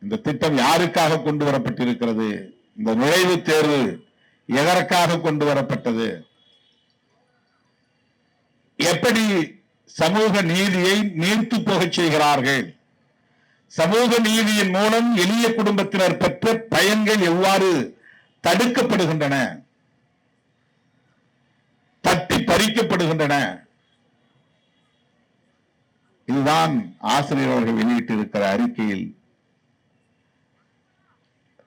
இந்த திட்டம் யாருக்காக கொண்டு வரப்பட்டிருக்கிறது? இந்த நுழைவுத் தேர்வு எதற்காக கொண்டு வரப்பட்டது? எப்படி சமூக நீதியை நீர்த்து போகச் செய்கிறார்கள்? சமூக நீதியின் மூலம் எளிய குடும்பத்தினர் பெற்ற பயன்கள் எவ்வாறு தடுக்கப்படுகின்றன? தட்டி பறிக்கப்படுகின்றன. இதுதான் ஆசிரியர் அவர்கள் வெளியிட்டிருக்கிற அறிக்கையில்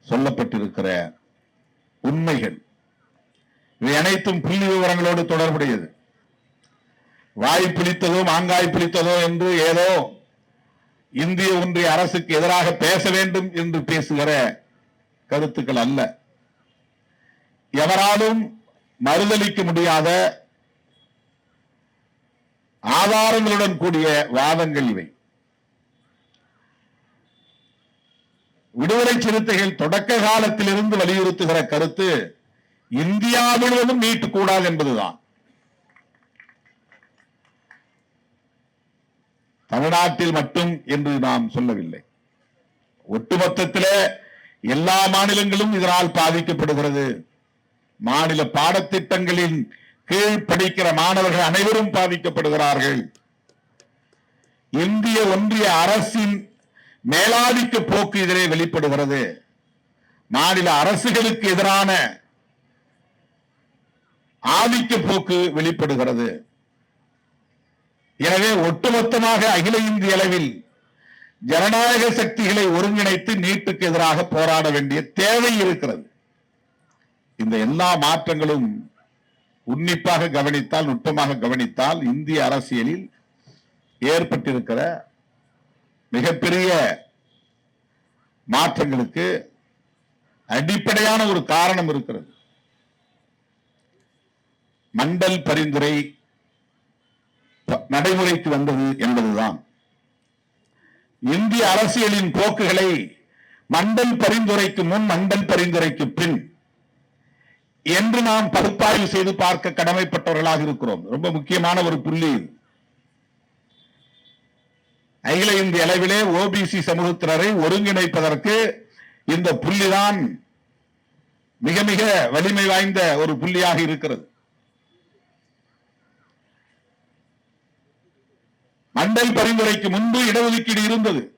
சொல்லப்பட்டிருக்கிற உண்மைகள். இவை அனைத்தும் புள்ளி விவரங்களோடு தொடர்புடையது. வாய் பிடித்ததோ மாங்காய் பிடித்ததோ என்று ஏதோ இந்திய ஒன்றிய அரசுக்கு எதிராக பேச வேண்டும் என்று பேசுகிற கருத்துக்கள் அல்ல. எவராலும் மறுதளிக்க முடியாத ஆதாரங்களுடன் கூடிய வாதங்கள் இவை. விடுதலை சிறுத்தைகள் தொடக்க காலத்திலிருந்து வலியுறுத்துகிற கருத்து இந்தியா முழுவதும் நீட்டக்கூடாது என்பதுதான். தமிழ்நாட்டில் மட்டும் என்று நாம் சொல்லவில்லை. ஒட்டுமொத்தத்திலே எல்லா மாநிலங்களும் இதனால் பாதிக்கப்படுகிறது. மாநில பாடத்திட்டங்களின் கீழ் படிக்கிற மாணவர்கள் அனைவரும் பாதிக்கப்படுகிறார்கள். இந்திய ஒன்றிய அரசின் மேலாதிக்க போக்கு இதிலே வெளிப்படுகிறது. மாநில அரசுகளுக்கு எதிரான ஆதிக்க போக்கு வெளிப்படுகிறது. எனவே ஒட்டுமொத்தமாக அகில இந்திய அளவில் ஜனநாயக சக்திகளை ஒருங்கிணைத்து நீட்டுக்கு எதிராக போராட வேண்டிய தேவை இருக்கிறது. இந்த எல்லா மாற்றங்களும் உன்னிப்பாக கவனித்தால் நுட்பமாக கவனித்தால் இந்திய அரசியலில் ஏற்பட்டிருக்கிற மிகப்பெரிய மாற்றங்களுக்கு அடிப்படையான ஒரு காரணம் இருக்கிறது. மண்டல் பரிந்துரை நடைமுறைக்கு வந்தது என்பதுதான். இந்திய அரசியலின் போக்குகளை மண்டல் பரிந்துரைக்கு முன் மண்டல் பரிந்துரைக்கு பின் என்று நாம் பகுப்பாய்வு செய்து பார்க்க கடமைப்பட்டவர்களாக இருக்கிறோம். ரொம்ப முக்கியமான ஒரு புள்ளி அகில இந்திய அளவிலே ஓபிசி சமூகத்தினரை ஒருங்கிணைப்பதற்கு இந்த புள்ளிதான் மிக மிக வலிமை வாய்ந்த ஒரு புள்ளியாக இருக்கிறது. மண்டல் பரிந்துரைக்கு முன்பு இடஒதுக்கீடு இருந்தது.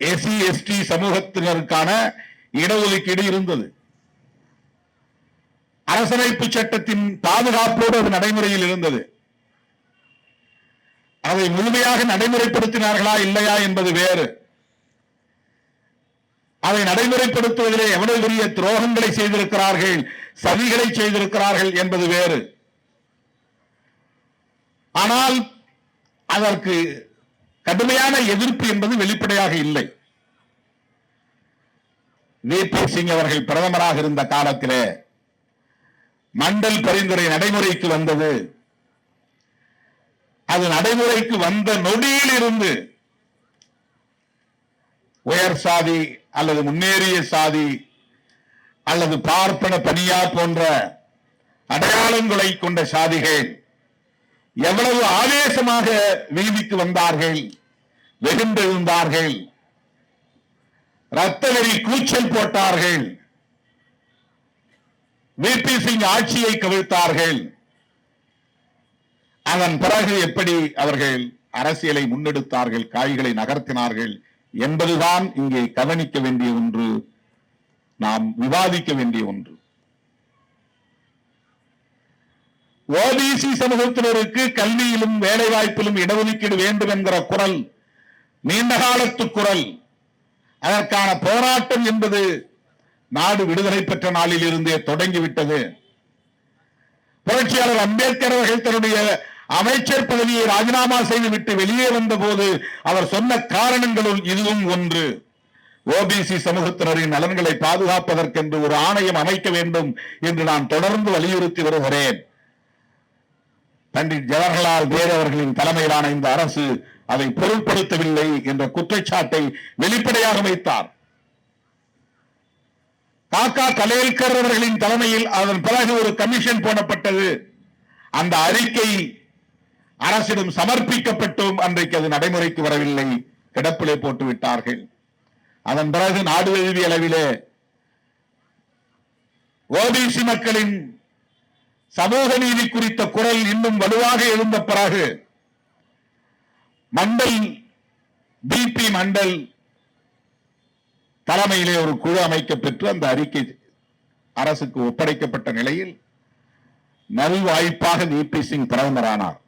எஸ்சி எஸ்டி சமூகத்தினருக்கான இடஒதுக்கீடு இருந்தது. அரசமைப்பு சட்டத்தின் பாதுகாப்போடு அது நடைமுறையில் இருந்தது. அதை முழுமையாக நடைமுறைப்படுத்தினார்களா இல்லையா என்பது வேறு. அதை நடைமுறைப்படுத்துவதிலே எவ்வளவு பெரிய துரோகங்களை செய்திருக்கிறார்கள் சதிகளை செய்திருக்கிறார்கள் என்பது வேறு. ஆனால் அதற்கு கடுமையான எதிர்ப்பு என்பது வெளிப்படையாக இல்லை. வி. சிங் அவர்கள் பிரதமராக இருந்த காலத்திலே மண்டல் பரிந்துரை நடைமுறைக்கு வந்தது. அது நடைமுறைக்கு வந்த நொடியில் இருந்து உயர் சாதி அல்லது முன்னேறிய சாதி அல்லது பார்ப்பன பணியார் போன்ற அடையாளங்களை கொண்ட சாதிகள் எவ்வளவு ஆவேசமாக வீதிக்கு வந்தார்கள் வெகுண்டெழுந்தார்கள் ரத்த வெறி கூச்சல் போட்டார்கள் விபி சிங் ஆட்சியை கவிழ்த்தார்கள். அதன் பிறகு எப்படி அவர்கள் அரசியலை முன்னெடுத்தார்கள் காய்களை நகர்த்தினார்கள் என்பதுதான் இங்கே கவனிக்க வேண்டிய ஒன்று நாம் விவாதிக்க வேண்டிய ஒன்று. ஓபிசி சமூகத்தினருக்கு கல்வியிலும் வேலை வாய்ப்பிலும் இடஒதுக்கீடு வேண்டும் என்கிற குரல் நீண்ட காலத்து குரல் அதற்கான போராட்டம் என்பது நாடு விடுதலை பெற்ற நாளில் இருந்தே தொடங்கிவிட்டது. புரட்சியாளர் அம்பேத்கர் அவர்கள் தன்னுடைய அமைச்சர் பதவியை ராஜினாமா செய்துவிட்டு வெளியே வந்த போது அவர் சொன்ன காரணங்களுள் இதுவும் ஒன்று. ஓபிசி சமூகத்தினரின் நலன்களை பாதுகாப்பதற்கென்று ஒரு ஆணையம் அமைக்க வேண்டும் என்று நான் தொடர்ந்து வலியுறுத்தி வருகிறேன். பண்டிட் ஜவஹர்லால் நேரு அவர்களின் தலைமையிலான இந்த அரசு அதை பொருட்படுத்தவில்லை என்ற குற்றச்சாட்டை வெளிப்படையாக வைத்தார். காக்கா கலேல்கர் அவர்களின் தலைமையில் அதன் பிறகு ஒரு கமிஷன் போடப்பட்டது. அந்த அறிக்கை அரசிடம் சமர்ப்பிக்கப்பட்டும் அன்றைக்கு அது நடைமுறைக்கு வரவில்லை. கிடப்பிலே போட்டு விட்டார்கள். அதன் பிறகு நாடு தழுவிய அளவிலே ஓபிசி மக்களின் சமூக நீதி குறித்த குரல் இன்னும் வலுவாக எழுந்த பிறகு மண்டல் பிபி மண்டல் தலைமையிலே ஒரு குழு அமைக்கப்பெற்று அந்த அறிக்கை அரசுக்கு ஒப்படைக்கப்பட்ட நிலையில் நல்வாய்ப்பாக விபி சிங் பிரதமரானார்.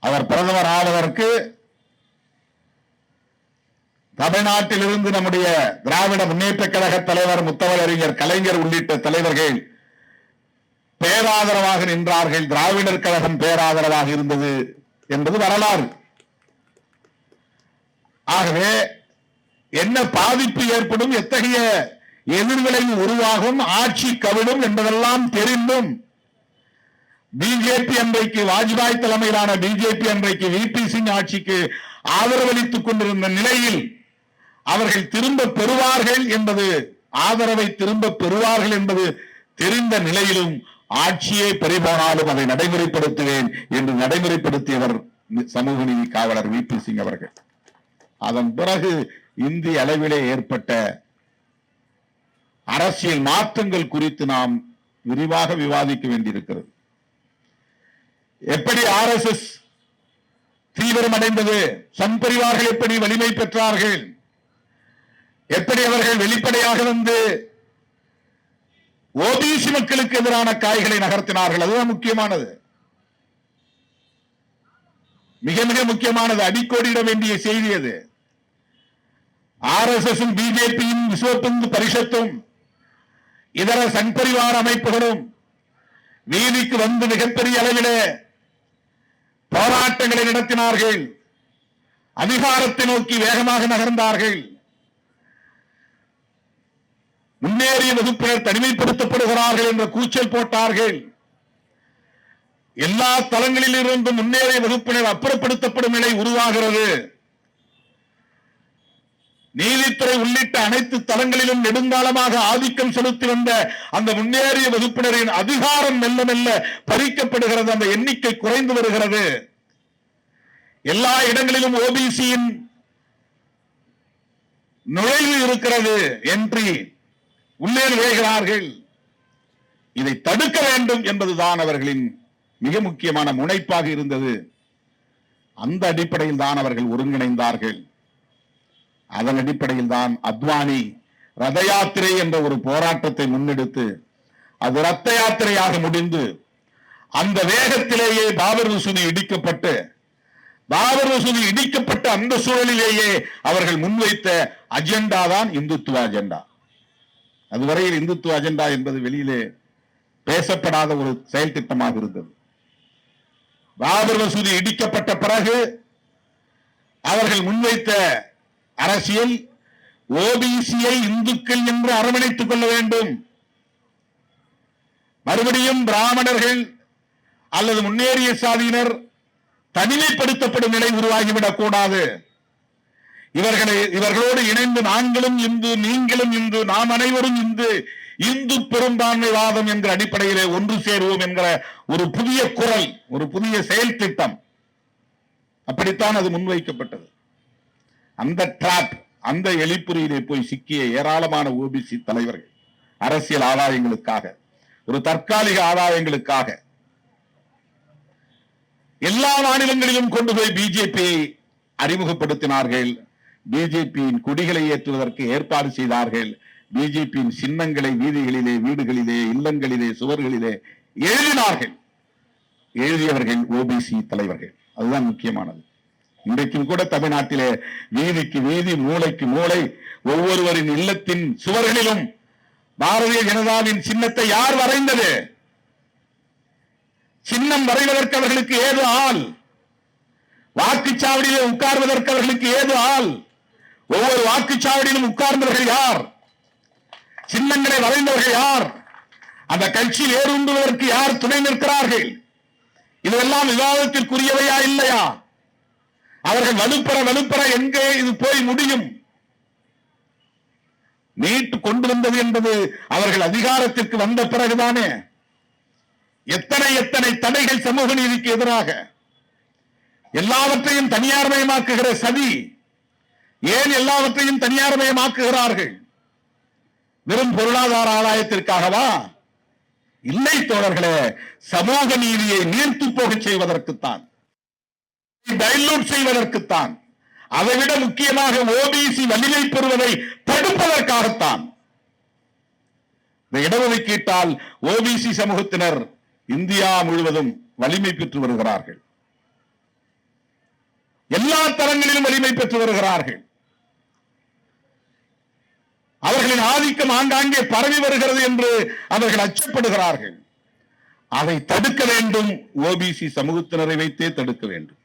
அவர் பிரதமர் ஆவதற்கு தமிழ்நாட்டிலிருந்து நம்முடைய திராவிட முன்னேற்ற கழக தலைவர் முத்தமிழறிஞர் கலைஞர் உள்ளிட்ட தலைவர்கள் பேராதரவாக நின்றார்கள். திராவிடர் கழகம் பேராதரவாக இருந்தது என்பது வரலாறு. ஆகவே என்ன பாதிப்பு ஏற்படும் எத்தகைய எதிர்விளைவு உருவாகும் ஆட்சி கவிழும் என்பதெல்லாம் தெரிந்தும் பிஜேபி அன்றைக்கு வாஜ்பாய் தலைமையிலான பிஜேபி அன்றைக்கு விபி சிங் ஆட்சிக்கு ஆதரவளித்துக் கொண்டிருந்த நிலையில் அவர்கள் திரும்ப பெறுவார்கள் என்பது ஆதரவை திரும்ப பெறுவார்கள் என்பது தெரிந்த நிலையிலும் ஆட்சியே பெறிபோனாலும் அதை நடைமுறைப்படுத்துவேன் என்று நடைமுறைப்படுத்தியவர் சமூக நீதி காவலர் விபி சிங் அவர்கள். அதன் பிறகு இந்திய அளவிலே ஏற்பட்ட அரசியல் மாற்றங்கள் குறித்து நாம் விரிவாக விவாதிக்க வேண்டியிருக்கிறது. எப்படி ஆர் எஸ் எஸ் தீவிரமடைந்தது சம்பரிவார்கள் எப்படி வலிமை பெற்றார்கள்? எப்படி அவர்கள் வெளிப்படையாக வந்து ஓபிசி மக்களுக்கு எதிரான காய்களை நகர்த்தினார்கள்? அதுதான் முக்கியமானது. மிக மிக முக்கியமானது. அடிக்கோடிட வேண்டிய செய்தி அது. ஆர் எஸ் எஸ் பிஜேபியும் விஸ்வபந்து பரிஷத்தும் இதர சன்பரிவார அமைப்புகளும் நீதிக்கு வந்து மிகப்பெரிய அளவிலே போராட்டங்களை நடத்தினார்கள். அதிகாரத்தை நோக்கி வேகமாக நகர்ந்தார்கள். முன்னேறிய வகுப்பினர் தனிமைப்படுத்தப்படுகிறார்கள் என்ற கூச்சல் போட்டார்கள். எல்லா தளங்களிலிருந்தும் முன்னேறிய வகுப்பினர் அப்புறப்படுத்தப்படும் நிலை உருவாகிறது. நீதித்துறை உள்ளிட்ட அனைத்து தளங்களிலும் நெடுங்காலமாக ஆதிக்கம் செலுத்தி வந்த அந்த முன்னேறிய வகுப்பினரின் அதிகாரம் மெல்ல மெல்ல பறிக்கப்படுகிறது. அந்த எண்ணிக்கை குறைந்து வருகிறது. எல்லா இடங்களிலும் ஓபிசியின் நுழைவு இருக்கிறது என்று உள்ளே நுழைகிறார்கள். இதை தடுக்க வேண்டும் என்பதுதான் அவர்களின் மிக முக்கியமான முனைப்பாக இருந்தது. அந்த அடிப்படையில் தான் அவர்கள் ஒருங்கிணைந்தார்கள். அதன் அடிப்படையில் தான் அத்வானி ரத யாத்திரை என்ற ஒரு போராட்டத்தை முன்னெடுத்து அது ரத்த யாத்திரையாக முடிந்து அந்த வேகத்திலேயே பாபர் ருசுனி இடிக்கப்பட்டு பாபர் ருசுனி இடிக்கப்பட்ட அந்த சூழலிலேயே அவர்கள் முன்வைத்த அஜெண்டா தான் இந்துத்துவ அஜெண்டா. அதுவரையில் இந்துத்துவ அஜெண்டா என்பது வெளியிலே பேசப்படாத ஒரு செயல் திட்டமாக இருந்தது. பாபர் மசூதி இடிக்கப்பட்ட பிறகு அவர்கள் முன்வைத்த அரசியல் ஓபிசியை இந்துக்கள் என்று அரவணைத்துக் கொள்ள வேண்டும். மறுபடியும் பிராமணர்கள் அல்லது முன்னேறிய சாதியினர் தனிமைப்படுத்தப்படும் நிலை உருவாகிவிடக் கூடாது. இவர்களை இவர்களோடு இணைந்து நாங்களும் இந்து நீங்களும் இந்து நாம் அனைவரும் இந்து இந்து பெரும்பான்மைவாதம் என்ற அடிப்படையிலே ஒன்று சேருவோம் என்கிற ஒரு புதிய குரல் ஒரு புதிய செயல் திட்டம். அப்படித்தான் அது முன்வைக்கப்பட்டது. அந்த டிராப் அந்த எலிப்புரியிலே போய் சிக்கிய ஏராளமான ஓபிசி தலைவர்கள் அரசியல் ஆதாயங்களுக்காக ஒரு தற்காலிக ஆதாயங்களுக்காக எல்லா மாநிலங்களிலும் கொண்டு போய் பிஜேபியை அறிமுகப்படுத்தினார்கள். பிஜேபியின் கொடிகளை ஏற்றுவதற்கு ஏற்பாடு செய்தார்கள். பிஜேபியின் சின்னங்களை வீதிகளிலே வீடுகளிலே இல்லங்களிலே சுவர்களிலே எழுதினார்கள். எழுதியவர்கள் ஓபிசி தலைவர்கள். அதுதான் முக்கியமானது. இன்றைக்கும் கூட தமிழ்நாட்டிலே வீதிக்கு வீதி மூளைக்கு மூளை ஒவ்வொருவரின் இல்லத்தின் சுவர்களிலும் பாரதிய ஜனதாவின் சின்னத்தை யார் வரைந்தது? சின்னம் வரைவதற்கு அவர்களுக்கு ஏது ஆள்? வாக்குச்சாவடியிலே உட்கார்வதற்கு அவர்களுக்கு ஏது ஆள்? ஒவ்வொரு வாக்குச்சாவடியிலும் உட்கார்ந்தவர்கள் யார்? சின்னங்களை வரைந்தவர்கள் யார்? அந்த கட்சியில் ஏறுண்டுவதற்கு யார் துணை நிற்கிறார்கள்? இதெல்லாம் விவாதத்திற்குரியவையா இல்லையா? அவர்கள் வலுப்பெற வலுப்பெற எங்கே இது போய் முடியும்? நீட்டு கொண்டு வந்தது என்பது அவர்கள் அதிகாரத்திற்கு வந்த பிறகுதானே. எத்தனை எத்தனை தடைகள் சமூக நீதிக்கு எதிராக. எல்லாவற்றையும் தனியார்மயமாக்குகிற சதி ஏன் எல்லாவற்றையும் தனியார்மயமாக்குகிறார்கள்? வெறும் பொருளாதார ஆதாயத்திற்காகவா? இல்லை தோழர்களே சமூக நீதியை நீர்த்து போகச் செய்வதற்குத்தான். டைலூட் செய்வதற்குத்தான். அதை விட முக்கியமாக ஓபிசி வலிமை பெறுவதை தடுப்பதற்காகத்தான். இந்த இடஒதுக்கீட்டால் ஓபிசி சமூகத்தினர் இந்தியா முழுவதும் வலிமை பெற்று வருகிறார்கள். எல்லா தரங்களிலும் வலிமை பெற்று வருகிறார்கள். அவர்களின் ஆதிக்கம் ஆங்காங்கே பரவி வருகிறது என்று அவர்கள் அச்சப்படுகிறார்கள். அதை தடுக்க வேண்டும். ஓபிசி சமூகத்தினரை வைத்தே தடுக்க வேண்டும்.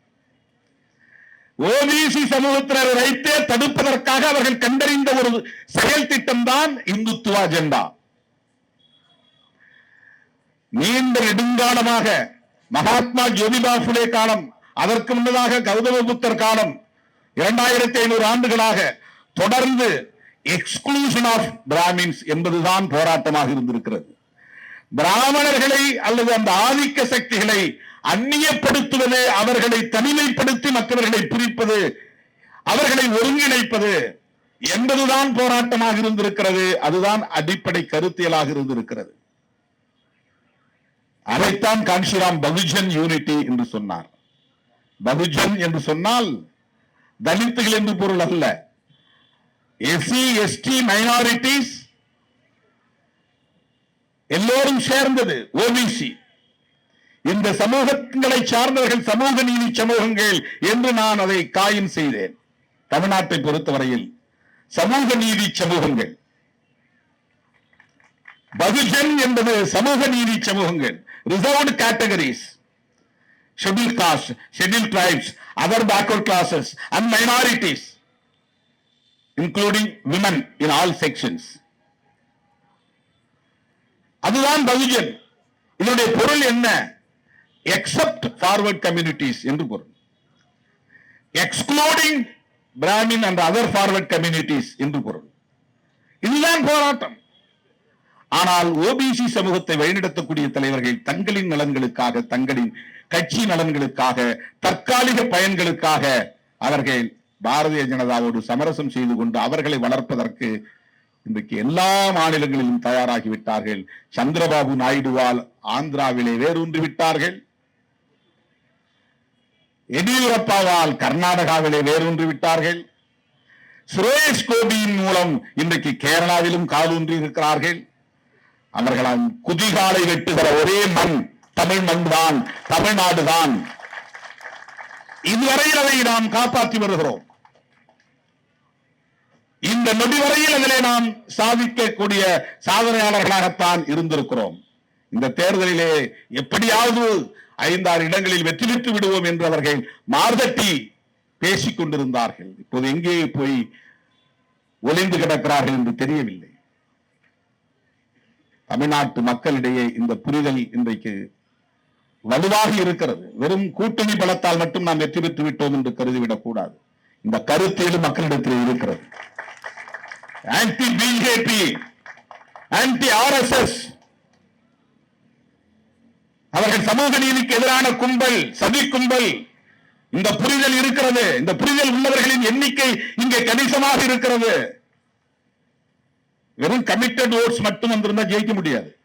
ஓபிசி சமூகத்தினர் வைத்தே தடுப்பதற்காக அவர்கள் கண்டறிந்த ஒரு செயல் திட்டம் தான் இந்துத்துவ அஜெண்டா. நீண்ட நெடுங்காலமாக மகாத்மா ஜோதிபா புலே காலம் அதற்கு முன்னதாக கௌதம புத்தர் காலம் இரண்டாயிரத்தி ஐநூறு ஆண்டுகளாக தொடர்ந்து எக்ஸ்க்ளூஷன் ஆஃப் பிராமின்ஸ் என்பதுதான் போராட்டமாக இருந்திருக்கிறது. பிராமணர்களை அல்லது அந்த ஆதிக்க சக்திகளை அந்நியப்படுத்துவது அவர்களை தனிமைப்படுத்தி மற்றவர்களை பிரிப்பது அவர்களை ஒருங்கிணைப்பது என்பதுதான் போராட்டமாக இருந்திருக்கிறது. அதுதான் அடிப்படை கருத்தியலாக இருந்திருக்கிறது. அதைத்தான் கான்சிராம் பகுஜன் யூனிட்டி என்று சொன்னார். பகுஜன் என்று சொன்னால் தலித்துகள் என்று பொருள் அல்ல. எஸ்சி எஸ்டி மைனாரிட்டிஸ் எல்லோரும் சேர்ந்தது ஓபிசி. இந்த சமூகங்களை சார்ந்தவர்கள் சமூக நீதி சமூகங்கள் என்று நான் அதை காயம் செய்தேன். தமிழ்நாட்டை பொறுத்தவரையில் சமூக நீதி சமூகங்கள். பகுஜன் என்பது சமூக நீதி சமூகங்கள். Reserved categories schedule caste schedule tribes other backward classes and minorities including women in all sections அதுதான் பகுஜன். இதனுடைய பொருள் என்ன? எக்ஸப்ட் ஃபார்வர்ட் கம்யூனிட்டிஸ் என்று பொருள். Excluding Brahmin and other forward communities என்று பொருள். இதுதான் போராட்டம். ஆனால் ஓபிசி சமூகத்தை வழிநடத்தக்கூடிய தலைவர்கள் தங்களின் நலன்களுக்காக தங்களின் கட்சி நலன்களுக்காக தற்காலிக பயன்களுக்காக அவர்கள் பாரதிய ஜனதாவோடு சமரசம் செய்து கொண்டு அவர்களை வளர்ப்பதற்கு இன்றைக்கு எல்லா மாநிலங்களிலும் தயாராகிவிட்டார்கள் சந்திரபாபு நாயுடுவால் ஆந்திராவிலே வேரூன்றி விட்டார்கள். எடியூரப்பாவால் கர்நாடகாவிலே வேரூன்றி விட்டார்கள். சுரேஷ் கோபியின் மூலம் இன்றைக்கு கேரளாவிலும் காலூன்றி இருக்கிறார்கள். அவர்களால் குதிகாலை வெட்டுகிற ஒரே மண் தமிழ் மண் தான் தமிழ்நாடு தான். இதுவரையில் அதை நாம் காப்பாற்றி வருகிறோம். இந்த நொடி வரையில் அதிலே நாம் சாதிக்கக்கூடிய சாதனையாளர்களாகத்தான் இருந்திருக்கிறோம். இந்த தேர்தலிலே எப்படியாவது ஐந்தாறு இடங்களில் வெற்றி பெற்று விடுவோம் என்று அவர்கள் மார்தட்டி பேசிக் கொண்டிருந்தார்கள். இப்போது எங்கே போய் ஒளிந்து கிடக்கிறார்கள் என்று தெரியவில்லை. தமிழ்நாட்டு மக்களிடையே இந்த புரிதல் இன்றைக்கு வலுவாக இருக்கிறது. வெறும் கூட்டணி பலத்தால் மட்டும் நாம் வெற்றி பெற்று விட்டோம் என்று கருதிவிடக் கூடாது. இந்த கருத்தேடு மக்களிடத்தில் இருக்கிறது. ஆன்டி பிஜேபி ஆன்டி ஆர்எஸ்எஸ் அவர்கள் சமூக நீதிக்கு எதிரான கும்பல் சதி கும்பல். இந்த புரிதல் இருக்கிறது. இந்த புரிதல் உள்ளவர்களின் எண்ணிக்கை இங்கே கணிசமாக இருக்கிறது. வெறும் கமிட்டட் ஓட்ஸ் மட்டும் வந்திருந்தா ஜெயிக்க முடியாது.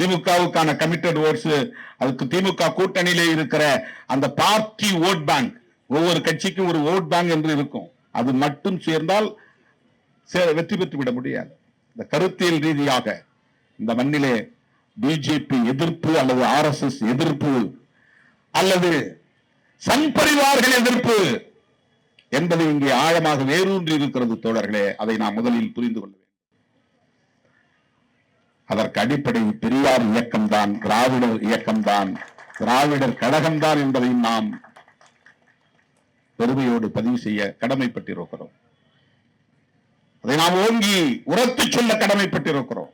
திமுகவுக்கான கமிட்டட் ஓட்ஸ் அதுக்கு திமுக கூட்டணியிலே இருக்கிற அந்த பார்ட்டி ஓட் பேங்க் ஒவ்வொரு கட்சிக்கும் ஒரு ஓட் பேங்க் என்று இருக்கும். அது மட்டும் சேர்ந்தால் சே- வெற்றி பெற்று விட முடியாது. இந்த கருத்தியல் ரீதியாக இந்த மண்ணிலே பிஜேபி எதிர்ப்பு அல்லது ஆர்எஸ்எஸ் எதிர்ப்பு அல்லது சம்பரிவார்கள் எதிர்ப்பு என்பது இங்கே ஆழமாக வேரூன்றி இருக்கிறது தோழர்களே அதை நாம் முதலில் புரிந்து கொள்ள வேண்டும். அதற்கு அடிப்படை பெரியார் இயக்கம்தான் திராவிடர் இயக்கம்தான் திராவிடர் கழகம்தான் என்பதை நாம் பெருமையோடு பதிவு செய்ய கடமைப்பட்டிருக்கிறோம். அதை நாம் ஓங்கி உரத்து சொல்ல கடமைப்பட்டிருக்கிறோம்.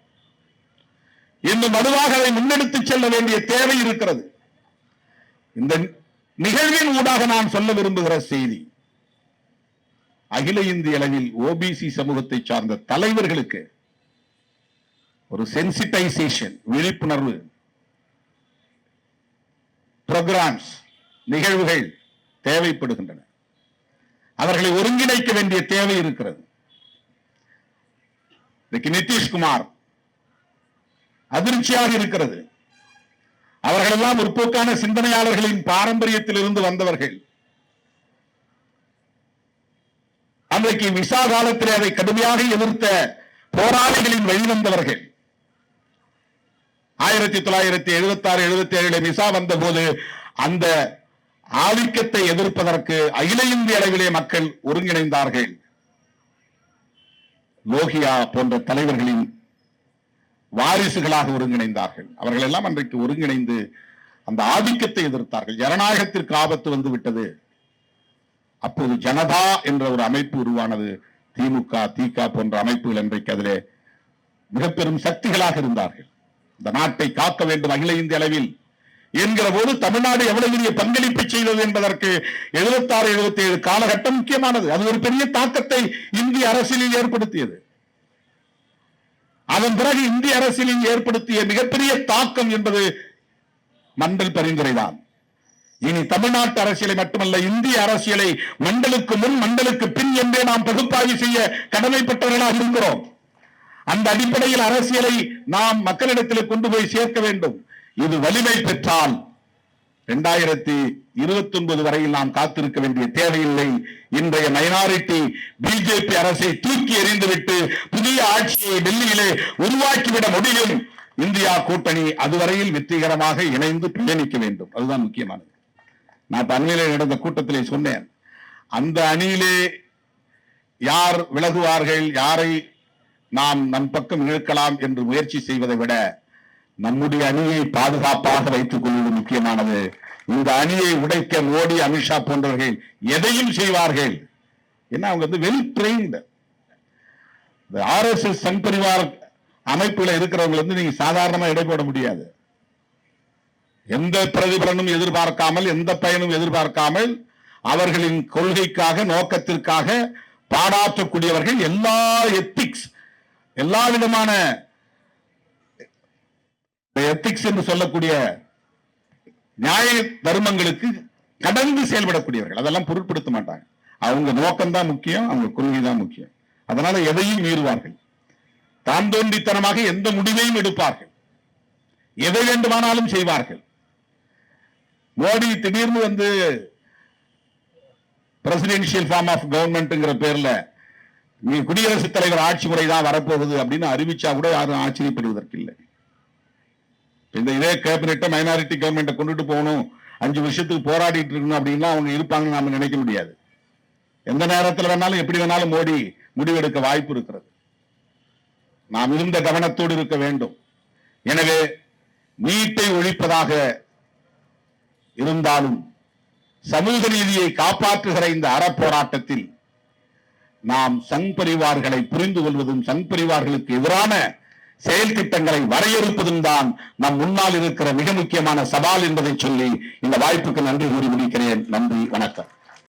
இன்னும் வலுவாக அதை முன்னெடுத்து செல்ல வேண்டிய தேவை இருக்கிறது. இந்த நிகழ்வின் ஊடாக நான் சொல்ல விரும்புகிற செய்தி அகில இந்திய அளவில் ஓபிசி சமூகத்தை சார்ந்த தலைவர்களுக்கு ஒரு சென்சிட்டைசேஷன் விழிப்புணர்வு புரோகிராம்ஸ் நிகழ்வுகள் தேவைப்படுகின்றன. அவர்களை ஒருங்கிணைக்க வேண்டிய தேவை இருக்கிறது. இன்னைக்கு நிதிஷ்குமார் அதிர்ச்சியாக இருக்கிறது. அவர்களெல்லாம் முற்போக்கான சிந்தனையாளர்களின் பாரம்பரியத்தில் இருந்து வந்தவர்கள். அன்றைக்கு விசா காலத்தில் அதை கடுமையாக எதிர்த்த போராளிகளின் வழிவந்தவர்கள். ஆயிரத்தி தொள்ளாயிரத்தி எழுபத்தி ஆறு எழுபத்தி ஏழுல விசா வந்த போது அந்த ஆதிக்கத்தை எதிர்ப்பதற்கு அகில இந்திய அளவிலே மக்கள் ஒருங்கிணைந்தார்கள். லோகியா போன்ற தலைவர்களின் வாரிசுகளாக ஒருங்கிணைந்தார்கள். அவர்கள் எல்லாம் அன்றைக்கு ஒருங்கிணைந்து அந்த ஆதிக்கத்தை எதிர்த்தார்கள். ஜனநாயகத்திற்கு ஆபத்து வந்து விட்டது. அப்போது ஜனதா என்ற ஒரு அமைப்பு உருவானது திமுக திக போன்ற அமைப்புகள் இன்றைக்கு அதிலே மிக பெரும் சக்திகளாக இருந்தார்கள். இந்த நாட்டை காக்க வேண்டும் அகில இந்திய அளவில் என்கிற போது தமிழ்நாடு எவ்வளவு பெரிய பங்களிப்பு செய்தது என்பதற்கு எழுபத்தாறு எழுபத்தி ஏழு காலகட்டம் முக்கியமானது. அது ஒரு பெரிய தாக்கத்தை இந்திய அரசியலில் ஏற்படுத்தியது. அதன் பிறகு இந்திய அரசியலில் ஏற்படுத்திய மிகப்பெரிய தாக்கம் என்பது மண்டல் பரிந்துரைதான். இனி தமிழ்நாட்டு அரசியலை மட்டுமல்ல இந்திய அரசியலை மண்டலுக்கு முன் மண்டலுக்கு பின் என்றே நாம் பகுப்பாய்வு செய்ய கடமைப்பட்டவர்களாக இருக்கிறோம். அந்த அடிப்படையில் அரசியலை நாம் மக்களிடத்தில் கொண்டு போய் சேர்க்க வேண்டும். இது வலிமை பெற்றால் இரண்டாயிரத்தி இருபத்தி ஒன்பது வரையில் நாம் காத்திருக்க வேண்டிய தேவையில்லை. இன்றைய மைனாரிட்டி பிஜேபி அரசை தூக்கி எறிந்துவிட்டு புதிய ஆட்சியை டெல்லியிலே உருவாக்கிவிட முடியும். இந்தியா கூட்டணி அதுவரையில் வெற்றிகரமாக இணைந்து பயணிக்க வேண்டும். அதுதான் முக்கியமானது. நான் இப்ப அண்மையிலே நடந்த கூட்டத்திலே சொன்னேன். அந்த அணியிலே யார் விலகுவார்கள் யாரை நாம் நம் பக்கம் இழுக்கலாம் என்று முயற்சி செய்வதை விட நம்முடைய அணியை பாதுகாப்பாக வைத்துக் கொள்வது முக்கியமானது. இந்த அணியை உடைக்க மோடி அமித்ஷா போன்றவர்கள் எதையும் செய்வார்கள்? ஏன்னா அவங்க வந்து well trained S S Sangh Parivar அமைப்புல இருக்கிறவங்க வந்து நீங்க சாதாரணமா எடை போட முடியாது. எந்த பிரதிபலனும் எதிர்பார்க்காமல் எந்த பயனும் எதிர்பார்க்காமல் அவர்களின் கொள்கைக்காக நோக்கத்திற்காக பாடாற்றக்கூடியவர்கள் எல்லா எத்திக்ஸ் எல்லா விதமான எத்திக்ஸ் என்று சொல்லக்கூடிய நியாய தர்மங்களுக்கு கடந்து செயல்படக்கூடியவர்கள். அதெல்லாம் பொருட்படுத்த மாட்டாங்க. அவங்க நோக்கம்தான் முக்கியம் அவங்க கொள்கை தான் முக்கியம். அதனால எதையும் மீறுவார்கள். தான் தோன்றித்தனமாக எந்த முடிவையும் எடுப்பார்கள். எதை வேண்டுமானாலும் செய்வார்கள். மோடி திடீர்னு வந்து பிரசிடென்சியல் ஃபார்ம் ஆஃப் கவர்மெண்ட்ங்கிற பேர்ல நீ குடியரசுத் தலைவர் ஆட்சி முறை தான் வரப்போகுது அப்படின்னு அறிவிச்சா கூட யாரும் ஆச்சரியப்படுவதற்கு இல்லை இந்த இதே கேபினெட்டை மைனாரிட்டி கவர்மெண்ட்டை கொண்டுட்டு போகணும். அஞ்சு வருஷத்துக்கு போராடிட்டு இருக்கணும் அப்படின்னா அவங்க இருப்பாங்கன்னு நாம நினைக்க முடியாது. எந்த நேரத்தில் வேணாலும் எப்படி வேணாலும் மோடி முடிவெடுக்க வாய்ப்பு இருக்கிறது. நாம் இருந்த கவனத்தோடு இருக்க வேண்டும். எனவே நீட்டை ஒழிப்பதாக இருந்தாலும் சமூக நீதியை காப்பாற்றுகிற இந்த அறப்போராட்டத்தில் நாம் சங் பரிவார்களை புரிந்து கொள்வதும் சங் பரிவார்களுக்கு எதிரான செயல் திட்டங்களை வரையறுப்பதும் தான் நம் முன்னால் இருக்கிற மிக முக்கியமான சவால் என்பதை சொல்லி இந்த வாய்ப்புக்கு நன்றி கூறி முடிக்கிறேன். நன்றி வணக்கம்.